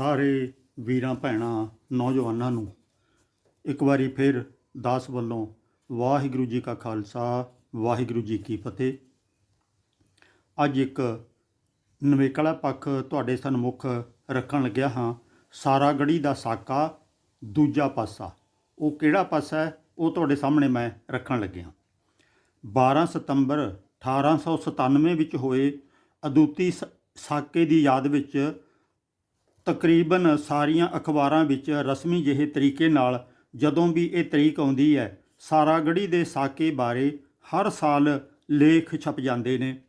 ਸਾਰੇ ਵੀਰਾਂ ਭੈਣਾਂ ਨੌਜਵਾਨਾਂ ਨੂੰ ਇੱਕ ਵਾਰੀ ਫਿਰ ਦਾਸ ਵੱਲੋਂ ਵਾਹਿਗੁਰੂ ਜੀ ਕਾ ਖਾਲਸਾ, ਵਾਹਿਗੁਰੂ ਜੀ ਕੀ ਫਤਿਹ। ਅੱਜ ਇੱਕ ਨਵੇਕਲਾ ਪੱਖ ਤੁਹਾਡੇ ਸਨਮੁਖ ਰੱਖਣ ਲੱਗਿਆ ਹਾਂ। ਸਾਰਾ ਗੜੀ ਦਾ ਸਾਕਾ ਦੂਜਾ ਪਾਸਾ। ਉਹ ਕਿਹੜਾ ਪਾਸਾ ਹੈ? ਉਹ ਤੁਹਾਡੇ ਸਾਹਮਣੇ ਮੈਂ ਰੱਖਣ ਲੱਗਿਆ। 12 ਸਤੰਬਰ 1897 ਵਿੱਚ ਹੋਏ ਅਦੁੱਤੀ ਸ- ਸਾਕੇ ਦੀ ਯਾਦ ਵਿੱਚ ਤਕਰੀਬਨ ਸਾਰੀਆਂ ਅਖਬਾਰਾਂ ਵਿੱਚ ਰਸਮੀ ਜਿਹੇ ਤਰੀਕੇ ਨਾਲ ਜਦੋਂ ਵੀ ਇਹ ਤਰੀਕ ਆਉਂਦੀ ਹੈ ਸਾਰਾਗੜੀ ਦੇ ਸਾਕੇ ਬਾਰੇ ਹਰ ਸਾਲ ਲੇਖ ਛਪ ਜਾਂਦੇ ਨੇ।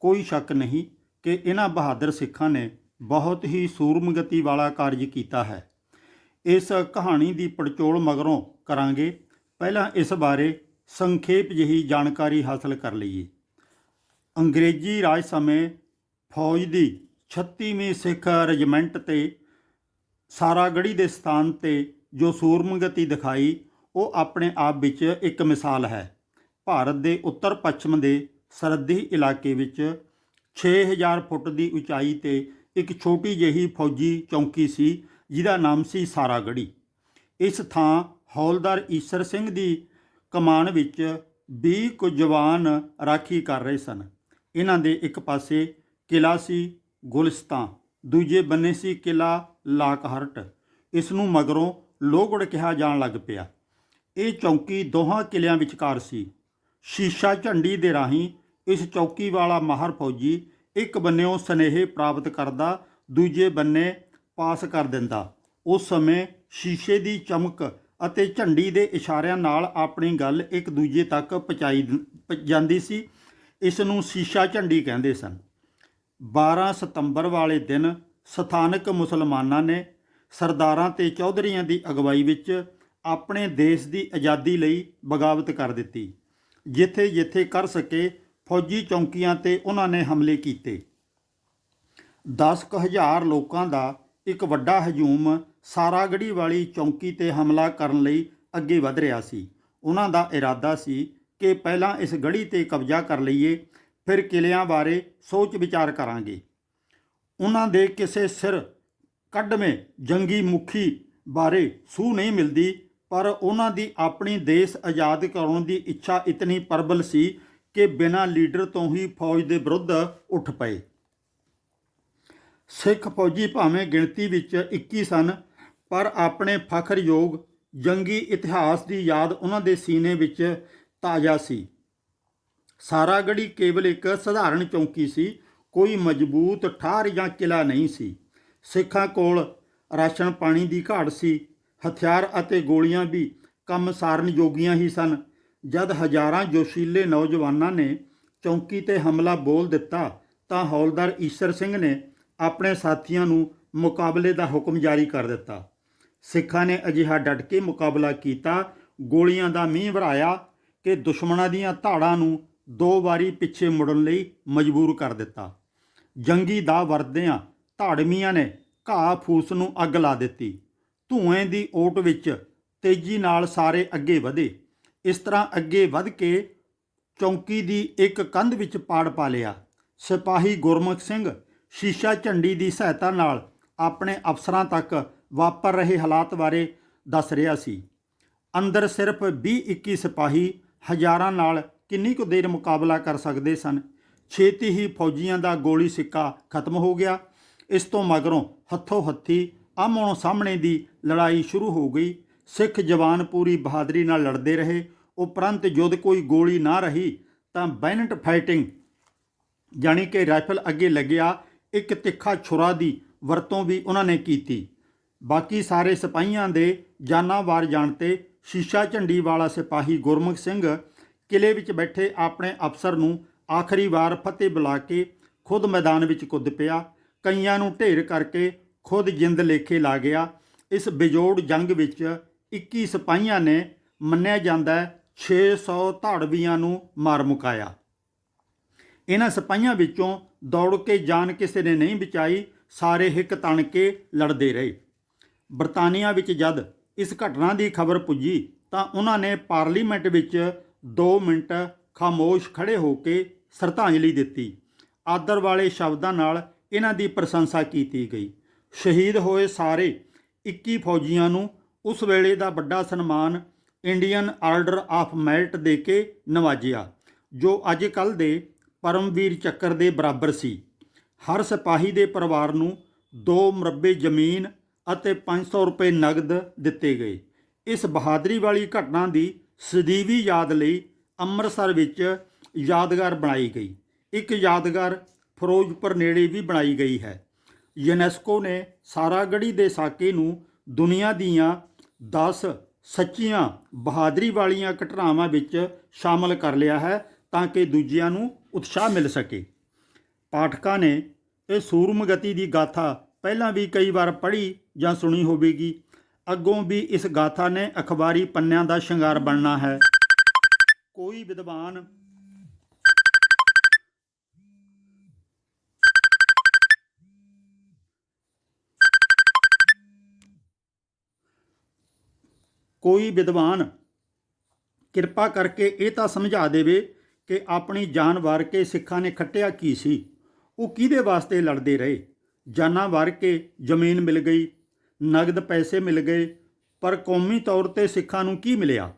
ਕੋਈ ਸ਼ੱਕ ਨਹੀਂ ਕਿ ਇਹਨਾਂ ਬਹਾਦਰ ਸਿੱਖਾਂ ਨੇ ਬਹੁਤ ਹੀ ਸੂਰਮਗਤੀ ਵਾਲਾ ਕਾਰਜ ਕੀਤਾ ਹੈ। ਇਸ ਕਹਾਣੀ ਦੀ ਪੜਚੋਲ ਮਗਰੋਂ ਕਰਾਂਗੇ ਪਹਿਲਾਂ ਇਸ ਬਾਰੇ ਸੰਖੇਪ ਜਿਹੀ ਜਾਣਕਾਰੀ ਹਾਸਲ ਕਰ ਲਈਏ। ਅੰਗਰੇਜ਼ੀ ਰਾਜ ਸਮੇਂ ਫੌਜ ਦੀ 36ਵੀਂ ਸਿੱਖ ਰੈਜੀਮੈਂਟ ਤੇ ਸਾਰਾਗੜੀ ਦੇ ਸਥਾਨ ਤੇ ਜੋ ਸੂਰਮਗਤੀ ਦਿਖਾਈ, ਉਹ ਆਪਣੇ ਆਪ ਵਿੱਚ ਇੱਕ ਮਿਸਾਲ ਹੈ। ਭਾਰਤ ਦੇ ਉੱਤਰ ਪੱਛਮ ਦੇ ਸਰਹੱਦੀ ਇਲਾਕੇ ਵਿੱਚ 6000 ਫੁੱਟ ਦੀ ਉਚਾਈ ਤੇ ਇੱਕ ਛੋਟੀ ਜਿਹੀ ਫੌਜੀ ਚੌਂਕੀ ਸੀ, ਜਿਹਦਾ ਨਾਮ ਸੀ ਸਾਰਾਗੜੀ ਇਸ ਥਾਂ ਹੌਲਦਾਰ ਈਸਰ ਸਿੰਘ ਦੀ ਕਮਾਨ ਵਿੱਚ 20 ਕੁ ਜਵਾਨ ਰਾਖੀ ਕਰ ਰਹੇ ਸਨ। ਇਹਨਾਂ ਦੇ ਇੱਕ ਪਾਸੇ ਕਿਲਾ ਸੀ ਗੁਲਿਸਤਾਂ ਦੂਜੇ ਬੰਨੇ ਸੀ ਕਿਲਾ ਲਾਕਹਰਟ। ਇਸ ਨੂੰ ਮਗਰੋਂ ਲੋਹਗੜ ਕਿਹਾ ਜਾਣ ਲੱਗ ਪਿਆ। ਇਹ ਚੌਕੀ ਦੋਹਾਂ ਕਿਲਿਆਂ ਵਿਚਕਾਰ ਸੀ। ਸ਼ੀਸ਼ਾ ਝੰਡੀ ਦੇ ਰਾਹੀਂ ਇਸ ਚੌਕੀ ਵਾਲਾ ਮਾਹਰ ਫੌਜੀ ਇੱਕ ਬੰਨਿਓਂ ਸਨੇਹੇ ਪ੍ਰਾਪਤ ਕਰਦਾ, ਦੂਜੇ ਬੰਨੇ ਪਾਸ ਕਰ ਦਿੰਦਾ। ਉਸ ਸਮੇਂ ਸ਼ੀਸ਼ੇ ਦੀ ਚਮਕ ਅਤੇ ਝੰਡੀ ਦੇ ਇਸ਼ਾਰਿਆਂ ਨਾਲ ਆਪਣੀ ਗੱਲ ਇੱਕ ਦੂਜੇ ਤੱਕ ਪਹੁੰਚਾਈ ਜਾਂਦੀ ਸੀ। ਇਸ ਨੂੰ ਸ਼ੀਸ਼ਾ ਝੰਡੀ ਕਹਿੰਦੇ ਸਨ। 12 ਸਤੰਬਰ ਵਾਲੇ ਦਿਨ ਸਥਾਨਕ ਮੁਸਲਮਾਨਾਂ ਨੇ ਸਰਦਾਰਾਂ ਤੇ ਚੌਧਰੀਆਂ ਦੀ ਅਗਵਾਈ ਵਿੱਚ ਆਪਣੇ ਦੇਸ਼ ਦੀ ਆਜ਼ਾਦੀ ਲਈ ਬਗਾਵਤ ਕਰ ਦਿੱਤੀ ਜਿੱਥੇ ਜਿੱਥੇ ਕਰ ਸਕੇ ਫੌਜੀ ਚੌਂਕੀਆਂ ਤੇ ਉਹਨਾਂ ਨੇ ਹਮਲੇ ਕੀਤੇ। 10000 ਲੋਕਾਂ ਦਾ ਇੱਕ ਵੱਡਾ ਹਜੂਮ ਸਾਰਾਗੜੀ ਵਾਲੀ ਚੌਂਕੀ ਤੇ ਹਮਲਾ ਕਰਨ ਲਈ ਅੱਗੇ ਵਧ ਰਿਹਾ ਸੀ। ਉਹਨਾਂ ਦਾ ਇਰਾਦਾ ਸੀ ਕਿ ਪਹਿਲਾਂ ਇਸ ਗੜੀ ਤੇ ਕਬਜ਼ਾ ਕਰ ਲਈਏ ਫਿਰ ਕਿਲਿਆਂ ਬਾਰੇ ਸੋਚ ਵਿਚਾਰ ਕਰਾਂਗੇ। ਉਹਨਾਂ ਦੇ ਕਿਸੇ ਸਿਰ ਕੱਢਵੇਂ ਜੰਗੀ ਮੁਖੀ ਬਾਰੇ ਸੂ ਨਹੀਂ ਮਿਲਦੀ, ਪਰ ਉਹਨਾਂ ਦੀ ਆਪਣੀ ਦੇਸ਼ ਆਜ਼ਾਦ ਕਰਾਉਣ ਦੀ ਇੱਛਾ ਇਤਨੀ ਪ੍ਰਬਲ ਸੀ ਕਿ ਬਿਨਾਂ ਲੀਡਰ ਤੋਂ ਹੀ ਫੌਜ ਦੇ ਵਿਰੁੱਧ ਉੱਠ ਪਏ। ਸਿੱਖ ਫੌਜੀ ਭਾਵੇਂ ਗਿਣਤੀ ਵਿੱਚ 21 ਸਨ, ਪਰ ਆਪਣੇ ਫਖਰਯੋਗ ਜੰਗੀ ਇਤਿਹਾਸ ਦੀ ਯਾਦ ਉਹਨਾਂ ਦੇ ਸੀਨੇ ਵਿੱਚ ਤਾਜ਼ਾ ਸੀ। ਸਾਰਾਗੜੀ ਕੇਵਲ ਇੱਕ ਸਧਾਰਨ ਚੌਂਕੀ ਸੀ, ਕੋਈ ਮਜ਼ਬੂਤ ਠਾਰ ਜਾਂ ਕਿਲਾ ਨਹੀਂ ਸੀ। ਸਿੱਖਾਂ ਕੋਲ ਰਾਸ਼ਨ ਪਾਣੀ ਦੀ ਘਾਟ ਸੀ, ਹਥਿਆਰ ਅਤੇ ਗੋਲੀਆਂ ਵੀ ਕੰਮ ਸਾਰਨ ਯੋਗੀਆਂ ਹੀ ਸਨ। ਜਦ ਹਜ਼ਾਰਾਂ ਜੋਸ਼ੀਲੇ ਨੌਜਵਾਨਾਂ ਨੇ ਚੌਂਕੀ ਤੇ ਹਮਲਾ ਬੋਲ ਦਿੱਤਾ, ਤਾਂ ਹੌਲਦਾਰ ਈਸ਼ਰ ਸਿੰਘ ਨੇ ਆਪਣੇ ਸਾਥੀਆਂ ਨੂੰ ਮੁਕਾਬਲੇ ਦਾ ਹੁਕਮ ਜਾਰੀ ਕਰ ਦਿੱਤਾ। ਸਿੱਖਾਂ ਨੇ ਅਜਿਹਾ ਡਟ ਕੇ ਮੁਕਾਬਲਾ ਕੀਤਾ, ਗੋਲੀਆਂ ਦਾ ਮੀਂਹ ਵਰਾਇਆ ਕਿ ਦੁਸ਼ਮਣਾਂ ਦੀਆਂ ਧਾੜਾਂ ਨੂੰ ਦੋ ਵਾਰੀ ਪਿੱਛੇ ਮੁੜਨ ਲਈ ਮਜਬੂਰ ਕਰ ਦਿੱਤਾ। ਜੰਗੀ ਦਾ ਵਰਦਿਆਂ ਧਾੜਮੀਆਂ ਨੇ ਘਾਹ ਫੂਸ ਨੂੰ ਅੱਗ ਲਾ ਦਿੱਤੀ। ਧੂਏ ਦੀ ਓਟ ਵਿੱਚ ਤੇਜ਼ੀ ਨਾਲ ਸਾਰੇ ਅੱਗੇ ਵਧੇ। ਇਸ ਤਰ੍ਹਾਂ ਅੱਗੇ ਵਧ ਕੇ ਚੌਂਕੀ ਦੀ ਇੱਕ ਕੰਧ ਵਿੱਚ ਪਾੜ ਪਾ ਲਿਆ। ਸਿਪਾਹੀ ਗੁਰਮੁਖ ਸਿੰਘ ਸ਼ੀਸ਼ਾ ਝੰਡੀ ਦੀ ਸਹਾਇਤਾ ਨਾਲ ਆਪਣੇ ਅਫਸਰਾਂ ਤੱਕ ਵਾਪਰ ਰਹੇ ਹਾਲਾਤ ਬਾਰੇ ਦੱਸ ਰਿਹਾ ਸੀ। ਅੰਦਰ ਸਿਰਫ 20-21 ਸਿਪਾਹੀ ਹਜ਼ਾਰਾਂ ਨਾਲ ਕਿੰਨੀ ਕੁ ਦੇਰ ਮੁਕਾਬਲਾ ਕਰ ਸਕਦੇ ਸਨ? ਛੇਤੀ ਹੀ ਫੌਜੀਆਂ ਦਾ ਗੋਲੀ ਸਿੱਕਾ ਖਤਮ ਹੋ ਗਿਆ। ਇਸ ਤੋਂ ਮਗਰੋਂ ਹੱਥੋਂ ਹੱਥੀ ਆਮੋ ਸਾਹਮਣੇ ਦੀ ਲੜਾਈ ਸ਼ੁਰੂ ਹੋ ਗਈ। ਸਿੱਖ ਜਵਾਨ ਪੂਰੀ ਬਹਾਦਰੀ ਨਾਲ ਲੜਦੇ ਰਹੇ। ਉਪਰੰਤ ਜਦ ਕੋਈ ਗੋਲੀ ਨਾ ਰਹੀ ਤਾਂ ਬੈਨਟ ਫਾਈਟਿੰਗ ਜਾਣੀ ਕਿ ਰਾਈਫਲ ਅੱਗੇ ਲੱਗਿਆ। ਇੱਕ ਤਿੱਖਾ ਛੁਰਾ ਦੀ ਵਰਤੋਂ ਵੀ ਉਹਨਾਂ ਨੇ ਕੀਤੀ। ਬਾਕੀ ਸਾਰੇ ਸਿਪਾਹੀਆਂ ਦੇ ਜਾਨਾਂ ਵਾਰ ਜਾਣ ਤੇ ਸ਼ੀਸ਼ਾ ਝੰਡੀ ਵਾਲਾ ਸਿਪਾਹੀ ਗੁਰਮੁਖ ਸਿੰਘ ਕਿਲੇ ਵਿੱਚ ਬੈਠੇ ਆਪਣੇ ਅਫਸਰ ਨੂੰ ਆਖਰੀ ਵਾਰ ਫਤਿਹ ਬੁਲਾ ਕੇ ਖੁਦ ਮੈਦਾਨ ਵਿੱਚ ਕੁੱਦ ਪਿਆ। ਕਈਆਂ ਨੂੰ ਢੇਰ ਕਰਕੇ ਖੁਦ ਜਿੰਦ ਲੇਖੇ ਲਾ ਗਿਆ। ਇਸ ਬਿਜੋੜ ਜੰਗ ਵਿੱਚ 21 ਸਿਪਾਹੀਆਂ ਨੇ ਮੰਨਿਆ ਜਾਂਦਾ ਹੈ 600 ਧਾੜਵੀਆਂ ਨੂੰ ਮਾਰ ਮੁਕਾਇਆ। ਇਹਨਾਂ ਸਿਪਾਹੀਆਂ ਵਿੱਚੋਂ ਦੌੜ ਕੇ ਜਾਨ ਕਿਸੇ ਨੇ ਨਹੀਂ ਬਚਾਈ, ਸਾਰੇ ਹਿੱਕ ਤਣ ਕੇ ਲੜਦੇ ਰਹੇ। ਬਰਤਾਨੀਆ ਵਿੱਚ ਜਦ ਇਸ ਘਟਨਾ ਦੀ ਖਬਰ ਪੁੱਜੀ ਤਾਂ ਉਹਨਾਂ ਨੇ ਪਾਰਲੀਮੈਂਟ ਵਿੱਚ 2 ਮਿੰਟ ਖਾਮੋਸ਼ ਖੜੇ ਹੋ ਕੇ ਸ਼ਰਧਾਂਜਲੀ ਦਿੱਤੀ। ਆਦਰ ਵਾਲੇ ਸ਼ਬਦਾਂ ਨਾਲ ਇਹਨਾਂ ਦੀ ਪ੍ਰਸ਼ੰਸਾ ਕੀਤੀ ਗਈ। ਸ਼ਹੀਦ ਹੋਏ ਸਾਰੇ 21 ਫੌਜੀਆਂ ਨੂੰ ਉਸ ਵੇਲੇ ਦਾ ਵੱਡਾ ਸਨਮਾਨ ਇੰਡੀਅਨ ਆਰਡਰ ਆਫ ਮੈਰਿਟ ਦੇ ਕੇ ਨਵਾਜਿਆ, ਜੋ ਅੱਜ ਕੱਲ੍ਹ ਦੇ ਪਰਮਵੀਰ ਚੱਕਰ ਦੇ ਬਰਾਬਰ ਸੀ। ਹਰ ਸਿਪਾਹੀ ਦੇ ਪਰਿਵਾਰ ਨੂੰ ਦੋ ਮੁਰੱਬੇ ਜ਼ਮੀਨ ਅਤੇ 500 ਰੁਪਏ ਨਗਦ ਦਿੱਤੇ ਗਏ। ਇਸ ਬਹਾਦਰੀ ਵਾਲੀ ਘਟਨਾ ਦੀ ਸਦੀਵੀ ਯਾਦ ਲਈ ਅੰਮ੍ਰਿਤਸਰ ਵਿੱਚ ਯਾਦਗਾਰ ਬਣਾਈ ਗਈ। ਇੱਕ ਯਾਦਗਾਰ ਫਿਰੋਜ਼ਪੁਰ ਨੇੜੇ ਵੀ ਬਣਾਈ ਗਈ ਹੈ। ਯੂਨੈਸਕੋ ਨੇ ਸਾਰਾਗੜੀ ਦੇ ਸਾਕੇ ਨੂੰ ਦੁਨੀਆ ਦੀਆਂ 10 ਸੱਚੀਆਂ ਬਹਾਦਰੀ ਵਾਲੀਆਂ ਘਟਨਾਵਾਂ ਵਿੱਚ ਸ਼ਾਮਲ ਕਰ ਲਿਆ ਹੈ ਤਾਂ ਕਿ ਦੂਜਿਆਂ ਨੂੰ ਉਤਸ਼ਾਹ ਮਿਲ ਸਕੇ। ਪਾਠਕਾਂ ਨੇ ਇਹ ਸੂਰਮਗਤੀ ਦੀ ਗਾਥਾ ਪਹਿਲਾਂ ਵੀ ਕਈ ਵਾਰ ਪੜ੍ਹੀ ਜਾਂ ਸੁਣੀ ਹੋਵੇਗੀ। ਅੱਗੋਂ ਵੀ ਇਸ ਗਾਥਾ ਨੇ ਅਖਬਾਰੀ ਪੰਨਿਆਂ ਦਾ ਸ਼ਿੰਗਾਰ ਬਣਨਾ ਹੈ। ਕੋਈ ਵਿਦਵਾਨ ਕੋਈ ਵਿਦਵਾਨ ਕਿਰਪਾ ਕਰਕੇ ਇਹ ਤਾਂ ਸਮਝਾ ਦੇਵੇ ਕਿ ਆਪਣੀ ਜਾਨ ਵਾਰ ਕੇ ਸਿੱਖਾਂ ਨੇ ਖੱਟਿਆ ਕੀ ਸੀ? ਉਹ ਕਿਹਦੇ ਵਾਸਤੇ ਲੜਦੇ ਰਹੇ? ਜਾਨਾਂ ਵਾਰ ਕੇ ਜ਼ਮੀਨ ਮਿਲ ਗਈ ਨਗਦ ਪੈਸੇ ਮਿਲ ਗਏ, ਪਰ ਕੌਮੀ ਤੌਰ ਤੇ ਸਿੱਖਾਂ ਨੂੰ ਕੀ ਮਿਲਿਆ?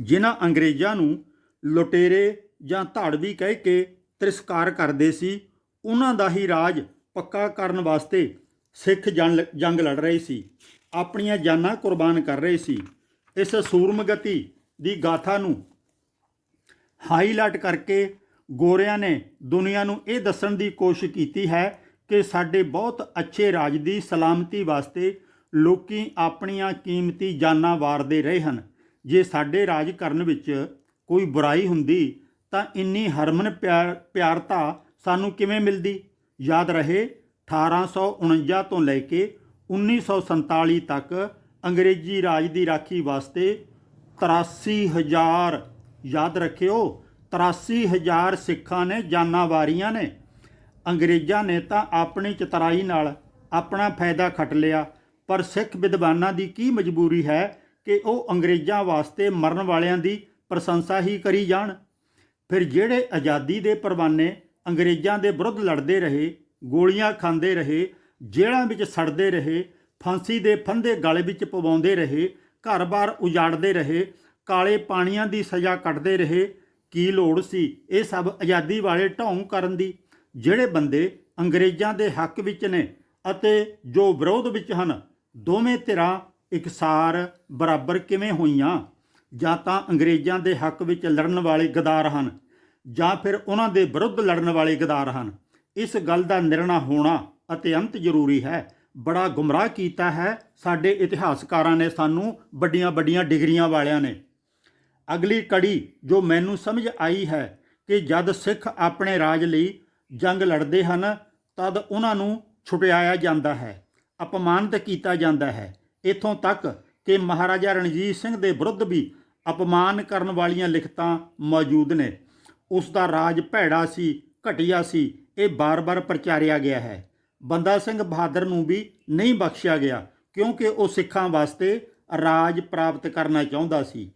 ਜਿਨ੍ਹਾਂ ਅੰਗਰੇਜ਼ਾਂ ਨੂੰ ਲੁਟੇਰੇ ਜਾਂ ਧਾੜਵੀ ਕਹਿ ਕੇ ਤਿਰਸਕਾਰ ਕਰਦੇ ਸੀ, ਉਹਨਾਂ ਦਾ ਹੀ ਰਾਜ ਪੱਕਾ ਕਰਨ ਵਾਸਤੇ ਸਿੱਖ ਜੰਗ ਜੰਗ ਲੜ ਰਹੇ ਸੀ। ਆਪਣੀਆਂ ਜਾਨਾਂ ਕੁਰਬਾਨ ਕਰ ਰਹੇ ਸੀ। ਇਸ ਸੂਰਮਗਤੀ ਦੀ ਗਾਥਾ ਨੂੰ ਹਾਈਲਾਈਟ ਕਰਕੇ ਗੋਰਿਆਂ ਨੇ ਦੁਨੀਆ ਨੂੰ ਇਹ ਦੱਸਣ ਦੀ ਕੋਸ਼ਿਸ਼ ਕੀਤੀ ਹੈ ਕਿ ਸਾਡੇ ਬਹੁਤ ਅੱਛੇ ਰਾਜ ਦੀ ਸਲਾਮਤੀ ਵਾਸਤੇ ਲੋਕੀ ਆਪਣੀਆਂ ਕੀਮਤੀ ਜਾਨਾਂ ਵਾਰਦੇ ਰਹੇ ਹਨ। ਜੇ ਸਾਡੇ ਰਾਜ ਕਰਨ ਵਿੱਚ ਕੋਈ ਬੁਰਾਈ ਹੁੰਦੀ, ਤਾਂ ਇੰਨੀ ਹਰਮਨ ਪਿਆਰ, ਪਿਆਰਤਾ ਸਾਨੂੰ ਕਿਵੇਂ ਮਿਲਦੀ? ਯਾਦ ਰਹੇ 1849 ਤੋਂ ਲੈ ਕੇ 1947 ਤੱਕ ਅੰਗਰੇਜ਼ੀ ਰਾਜ ਦੀ ਰਾਖੀ ਵਾਸਤੇ 83000 ਯਾਦ ਰੱਖਿਓ 83000 ਸਿੱਖਾਂ ਨੇ ਜਾਨਾਂ ਵਾਰੀਆਂ ਨੇ। ਅੰਗਰੇਜ਼ਾਂ ਨੇ ਤਾਂ ਆਪਣੀ ਚਤਰਾਈ ਨਾਲ ਆਪਣਾ ਫਾਇਦਾ ਖੱਟ ਲਿਆ, ਪਰ ਸਿੱਖ ਵਿਦਵਾਨਾਂ ਦੀ ਕੀ ਮਜਬੂਰੀ ਹੈ ਕਿ ਉਹ ਅੰਗਰੇਜ਼ਾਂ ਵਾਸਤੇ ਮਰਨ ਵਾਲਿਆਂ ਦੀ ਪ੍ਰਸ਼ੰਸਾ ਹੀ ਕਰੀ ਜਾਣ? ਫਿਰ ਜਿਹੜੇ ਆਜ਼ਾਦੀ ਦੇ ਪਰਵਾਨੇ ਅੰਗਰੇਜ਼ਾਂ ਦੇ ਵਿਰੁੱਧ ਲੜਦੇ ਰਹੇ, ਗੋਲੀਆਂ ਖਾਂਦੇ ਰਹੇ, ਜੇਲ੍ਹਾਂ ਵਿੱਚ ਸੜਦੇ ਰਹੇ, ਫਾਂਸੀ ਦੇ ਫੰਦੇ ਗਲੇ ਵਿੱਚ ਪਵਾਉਂਦੇ ਰਹੇ, ਘਰ-ਬਾਰ ਉਜਾੜਦੇ ਰਹੇ, ਕਾਲੇ ਪਾਣੀਆਂ ਦੀ ਸਜ਼ਾ ਕੱਟਦੇ ਰਹੇ, ਕੀ ਲੋੜ ਸੀ ਇਹ ਸਭ ਆਜ਼ਾਦੀ ਵਾਲੇ ਢੌਂਗ ਕਰਨ ਦੀ? ਜਿਹੜੇ ਬੰਦੇ ਅੰਗਰੇਜ਼ਾਂ ਦੇ ਹੱਕ ਵਿੱਚ ਨੇ ਅਤੇ ਜੋ ਵਿਰੋਧ ਵਿੱਚ ਹਨ, ਦੋਵੇਂ ਧਿਰਾਂ ਇਕਸਾਰ ਬਰਾਬਰ ਕਿਵੇਂ ਹੋਈਆਂ? ਜਾਂ ਤਾਂ ਅੰਗਰੇਜ਼ਾਂ ਦੇ ਹੱਕ ਵਿੱਚ ਲੜਨ ਵਾਲੇ ਗਦਾਰ ਹਨ, ਜਾਂ ਫਿਰ ਉਹਨਾਂ ਦੇ ਵਿਰੁੱਧ ਲੜਨ ਵਾਲੇ ਗਦਾਰ ਹਨ? ਇਸ ਗੱਲ ਦਾ ਨਿਰਣਾ ਹੋਣਾ ਅਤਿਅੰਤ ਜ਼ਰੂਰੀ ਹੈ। ਬੜਾ ਗੁੰਮਰਾਹ ਕੀਤਾ ਹੈ ਸਾਡੇ ਇਤਿਹਾਸਕਾਰਾਂ ਨੇ ਸਾਨੂੰ ਵੱਡੀਆਂ ਵੱਡੀਆਂ ਡਿਗਰੀਆਂ ਵਾਲਿਆਂ ਨੇ। ਅਗਲੀ ਕੜੀ ਜੋ ਮੈਨੂੰ ਸਮਝ ਆਈ ਹੈ ਕਿ ਜਦ ਸਿੱਖ ਆਪਣੇ ਰਾਜ ਲਈ ਜੰਗ ਲੜਦੇ ਹਨ, ਤਦ ਉਹਨਾਂ ਨੂੰ ਛੁਟਿਆਇਆ ਜਾਂਦਾ ਹੈ, ਅਪਮਾਨਿਤ ਕੀਤਾ ਜਾਂਦਾ ਹੈ। ਇਥੋਂ ਤੱਕ ਕਿ ਮਹਾਰਾਜਾ ਰਣਜੀਤ ਸਿੰਘ ਦੇ ਵਿਰੁੱਧ ਵੀ ਅਪਮਾਨ ਕਰਨ ਵਾਲੀਆਂ ਲਿਖਤਾਂ ਮੌਜੂਦ ਨੇ। ਉਸ ਦਾ ਰਾਜ ਭੈੜਾ ਸੀ, ਘਟੀਆ ਸੀ, ਇਹ ਬਾਰ-ਬਾਰ ਪ੍ਰਚਾਰਿਆ ਗਿਆ ਹੈ। ਬੰਦਾ ਸਿੰਘ ਬਹਾਦਰ ਨੂੰ ਵੀ ਨਹੀਂ ਬਖਸ਼ਿਆ ਗਿਆ, ਕਿਉਂਕਿ ਉਹ ਸਿੱਖਾਂ ਵਾਸਤੇ ਰਾਜ ਪ੍ਰਾਪਤ ਕਰਨਾ ਚਾਹੁੰਦਾ ਸੀ।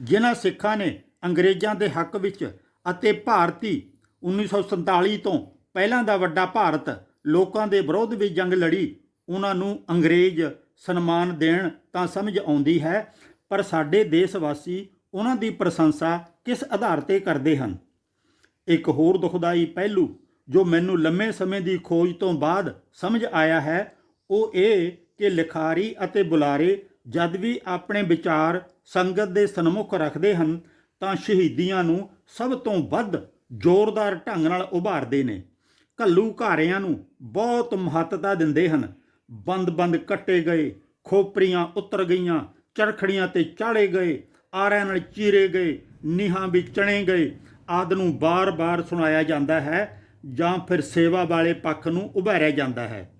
ਜਿਨ੍ਹਾਂ ਸਿੱਖਾਂ ਨੇ ਅੰਗਰੇਜ਼ਾਂ ਦੇ ਹੱਕ ਵਿੱਚ ਅਤੇ ਭਾਰਤੀ 1947 ਤੋਂ ਪਹਿਲਾਂ ਦਾ ਵੱਡਾ ਭਾਰਤ, ਲੋਕਾਂ ਦੇ ਵਿਰੋਧ ਵਿੱਚ ਜੰਗ ਲੜੀ। ਉਹਨਾਂ ਨੂੰ ਅੰਗਰੇਜ਼ ਸਨਮਾਨ ਦੇਣ ਤਾਂ ਸਮਝ ਆਉਂਦੀ ਹੈ, ਪਰ ਸਾਡੇ ਦੇਸ਼ ਵਾਸੀ ਉਹਨਾਂ ਦੀ ਪ੍ਰਸ਼ੰਸਾ ਕਿਸ ਆਧਾਰ ਤੇ ਕਰਦੇ ਹਨ? ਇੱਕ ਹੋਰ ਦੁਖਦਾਈ ਪਹਿਲੂ ਜੋ ਮੈਨੂੰ ਲੰਮੇ ਸਮੇਂ ਦੀ ਖੋਜ ਤੋਂ ਬਾਅਦ ਸਮਝ ਆਇਆ ਹੈ, ਉਹ ਇਹ ਕਿ ਲਿਖਾਰੀ ਅਤੇ ਬੁਲਾਰੇ ਜਦ ਵੀ ਆਪਣੇ ਵਿਚਾਰ ਸੰਗਤ ਦੇ ਸਨਮੁਖ ਰੱਖਦੇ ਹਨ, ਤਾਂ ਸ਼ਹੀਦੀਆਂ ਨੂੰ ਸਭ ਤੋਂ ਵੱਧ ਜ਼ੋਰਦਾਰ ਢੰਗ ਨਾਲ ਉਭਾਰਦੇ ਨੇ। ਘੱਲੂ ਘਾਰਿਆਂ ਨੂੰ ਬਹੁਤ ਮਹੱਤਤਾ ਦਿੰਦੇ ਹਨ। ਬੰਦ-ਬੰਦ ਕੱਟੇ ਗਏ, ਖੋਪਰੀਆਂ ਉਤਰ ਗਈਆਂ, ਚਰਖੜੀਆਂ ਤੇ ਚਾੜੇ ਗਏ, ਆਰਿਆਂ ਨਾਲ ਚੀਰੇ ਗਏ, ਨੀਹਾਂ ਵੀ ਚਣੇ ਗਏ। ਆਦ ਨੂੰ ਬਾਰ-ਬਾਰ ਸੁਣਾਇਆ ਜਾਂਦਾ ਹੈ ਜਾਂ ਫਿਰ ਸੇਵਾ ਵਾਲੇ ਪੱਖ ਨੂੰ ਉਭਾਰਿਆ ਜਾਂਦਾ ਹੈ।